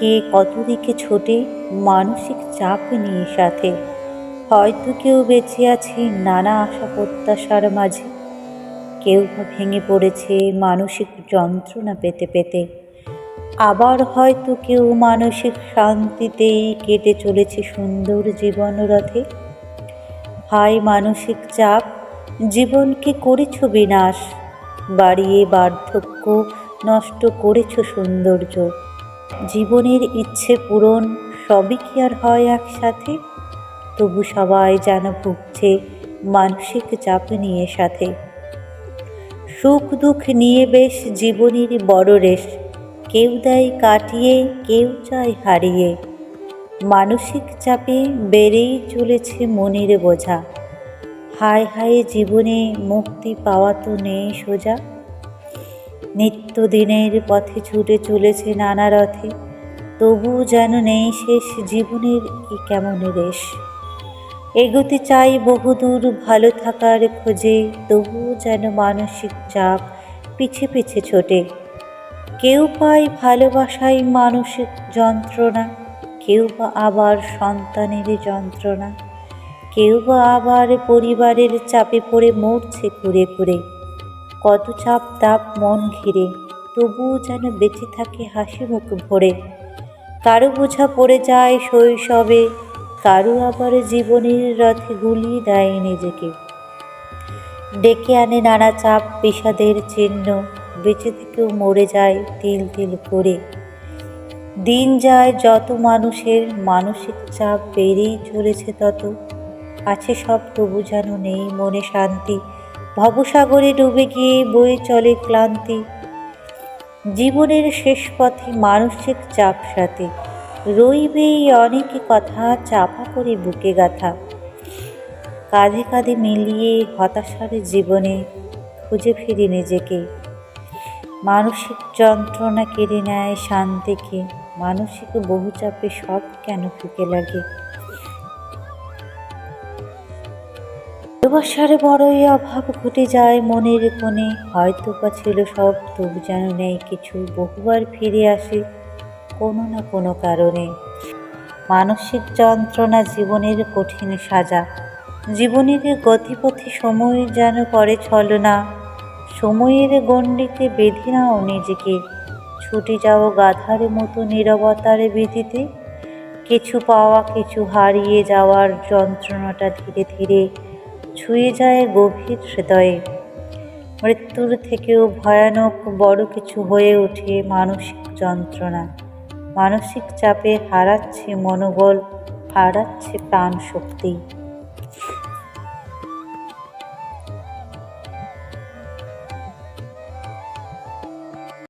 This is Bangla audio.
কে কত দিকে ছোটে মানসিক চাপ নিয়ে সাথে। হয়তো কেউ বেঁচে আছে নানা আশা প্রত্যাশার মাঝে। কেউ বা ভেঙে পড়েছে মানসিক যন্ত্রণা পেতে পেতে। আবার হয়তো কেউ মানসিক শান্তিতেই কেটে চলেছে সুন্দর জীবন রথে। হাই মানসিক চাপ, জীবনকে করেছ বিনাশ। বাড়িয়ে বার্ধক্য নষ্ট করেছ সৌন্দর্য। জীবনের ইচ্ছে পূরণ সবই কি আর হয় একসাথে? তবু সবাই যেন ভুগছে মানসিক চাপ নিয়ে সাথে। সুখ দুঃখ নিয়ে বেশ জীবনের বড় রেশ। কেউ দেয় কাটিয়ে, কেউ চায় হারিয়ে। মানসিক চাপে বেড়েই চলেছে মনের বোঝা। হায় হায় জীবনে মুক্তি পাওয়া তো নেই সোজা। নিত্যদিনের পথে ছুটে চলেছে নানা রথে। তবু যেন নেই শেষ জীবনের কি কেমন রেশ। এগোতে চাই বহুদূর ভালো থাকার খোঁজে তবু যেন মানসিক চাপ পিছে পিছে ছোটে। কেউ পায় ভালোবাসায় মানসিক যন্ত্রণা, কেউ বা আবার সন্তানের যন্ত্রণা, কেউ বা আবার পরিবারের চাপে পড়ে মরছে ঘুরে ঘুরে। কত চাপ তাপ মন ঘিরে, তবুও যেন বেঁচে থাকে হাসি মুখ ভরে। কারও বোঝা পড়ে যায় শৈশবে, কারও আবার জীবনের রথে গুলিয়ে দেয় নিজেকে। ডেকে আনে নানা চাপ পেশাদের চিহ্ন, বেঁচে থেকেও মরে যায় তিল তিল করে। দিন যায় যত মানুষের, মানসিক চাপ বেড়েই চলেছে তত। আছে সব তবু যেন নেই মনে শান্তি। ভবসাগরে ডুবে গিয়ে বয়ে চলে ক্লান্তি। জীবনের শেষ পথে মানসিক চাপ সাথে। রইবে অনেক কথা চাপা করে বুকে গাথা। কাঁধে কাঁধে মিলিয়ে হতাশার জীবনে খুঁজে ফিরি নিজেকে। মানসিক যন্ত্রণা কেড়ে নেয় শান্তিকে। মানসিক বহু চাপে সব কেন ফিকে লাগে? ভালোবাসার বড়ই অভাব ঘটে যায় মনের কোণে। হয়তো বা ছিল সব, তবু যেন নেই কিছু, বহুবার ফিরে আসে কোনো না কোনো কারণে। মানসিক যন্ত্রণা জীবনের কঠিন সাজা। জীবনের গতিপথে সময় যেন করে ছলনা সময়ের গণ্ডিতে বেঁধে নাও নিজেকে। ছুটে যাও গাধার মতো নিরবতার বিধিতে কিছু পাওয়া, কিছু হারিয়ে যাওয়ার যন্ত্রণাটা ধীরে ধীরে ছুঁয়ে যায় গভীর হৃদয়ে। মৃত্যুর থেকেও ভয়ানক বড় কিছু হয়ে ওঠে মানসিক যন্ত্রণা। মানসিক চাপে হারাচ্ছে মনোবল, হারাচ্ছে প্রাণ শক্তি